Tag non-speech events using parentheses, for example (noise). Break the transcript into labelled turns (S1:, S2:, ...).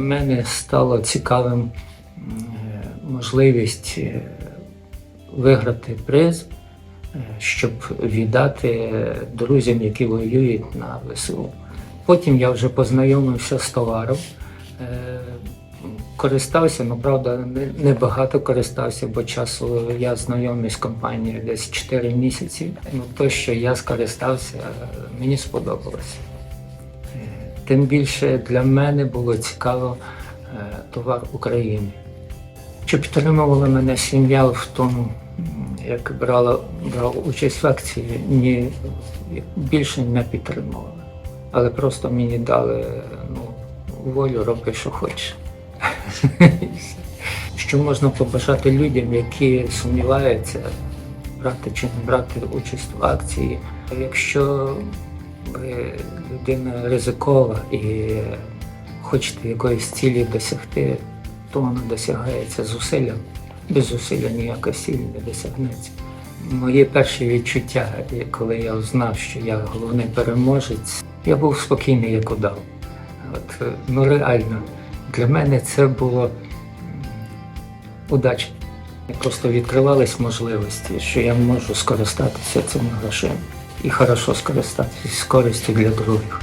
S1: мене стало цікавим е, можливість е, виграти приз, е, щоб віддати друзям, які воюють на ВСУ. Потім я вже познайомився з товаром. Користався, ну правда, не- небагато користався, бо часу я знайомий з компанією десь 4 місяці. Ну, то, що я скористався, мені сподобалося. Тим більше для мене було цікаво е, товар України. Чи підтримувала мене сім'я в тому, як брала, брала участь в акції, ні, більше не підтримувала. Але просто мені дали ну, волю, роби, що хочеш. (laughs) Що можна побажати людям, які сумніваються, брати чи не брати участь в акції. Якщо ви людина ризикова і хочете якоїсь цілі досягти, то вона досягається зусиллям. Без зусилля ніяка ціль не досягнеться. Мої перші відчуття, коли я знав, що я головний переможець, я був спокійний, як удав. От, е, ну реально, для мене це було удача. Просто відкривались можливості, що я можу скористатися цими грошима і хорошо скористатися з користю для других.